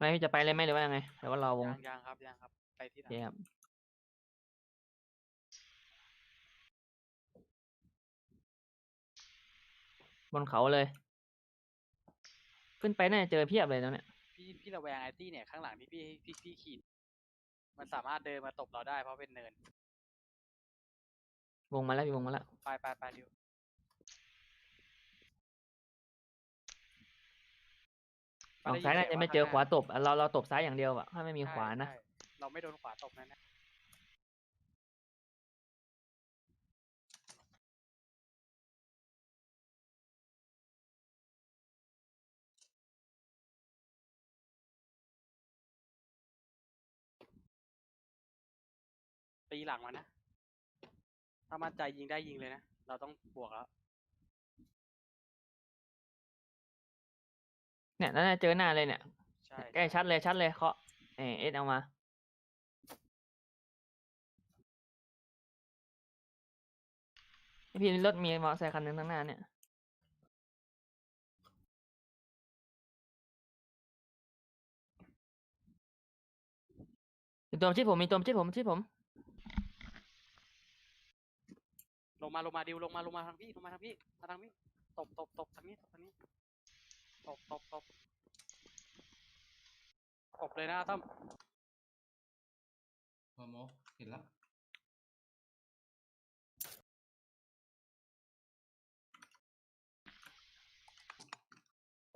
ไม่พี่จะไปเลยไหมหรือว่ายังไงหรือว่ารอวงยังยังครับยังครับ ไปที่โอไหนเคครับบนเขาเลย ขึ้นไปน่าจะเจอเพียบเลยแล้วเนี่ย พี่พี่ระแวงไอตี้เนี่ยข้างหลังที่พี่พี่พี่ขีดมันสามารถเดินมาตบเราได้เพราะเป็นเนิน วงมาแล้วพี่วงมาแล้ว ไปไปไปดิว ออกซ้ายน่าจะไม่เจอขวาตบอะเราเราตบซ้ายอย่างเดียวอะถ้าไม่มีขวานะใช่เราไม่โดนขวาตบนั่นนะตีหลังมานะ ถ้ามั่นใจยิงได้ยิงเลยนะ เราต้องบวกแล้ว เนี่ยน่าจะเจอหน้าเลยเนี่ยใช่ใกล้ชัดเลยชัดเลยเคาะเอเอสเอามา พี่รถมีมอเตอร์ไซค์คันหนึงข้างหน้าเนี่ย มีตัวชิดผมมีตัวชิดผมชิดผม ลงมาลงมาดิวลงมาลงมาทางพี่ลงมาทางพี่มาทางพี่ตบตบตบทางนี้ตบทางนี้ ตบตบตบตบเลยนะต้อมพอโมเห็นแล้ว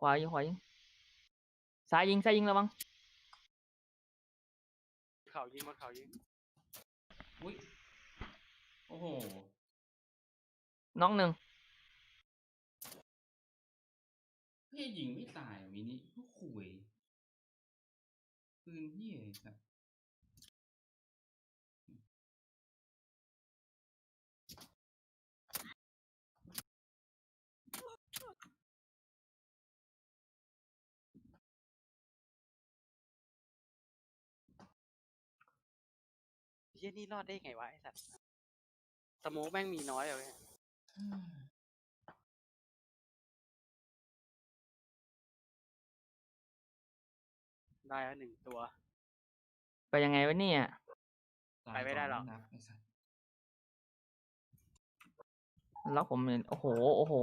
ขวายิงขวายิงซ้ายยิงซ้ายยิงระวังเขายิงบนเขายิงอุ้ยโอ้โหน้องหนึ่ง เฮ้ยยิงไม่ตายอะมินิก็คุยปืนเหี้ยสัตว์เฮียนี่รอดได้ไงวะไอสัตว์สโมกแม่งมีน้อยอะเว้ย ได้แล้วหนึ่งตัว ไปยังไงวะเนี่ยตายไปไม่ได้หรอกก่นนับไอ้สัตว์ล็อกผมเลยโอ้โห โอ้โห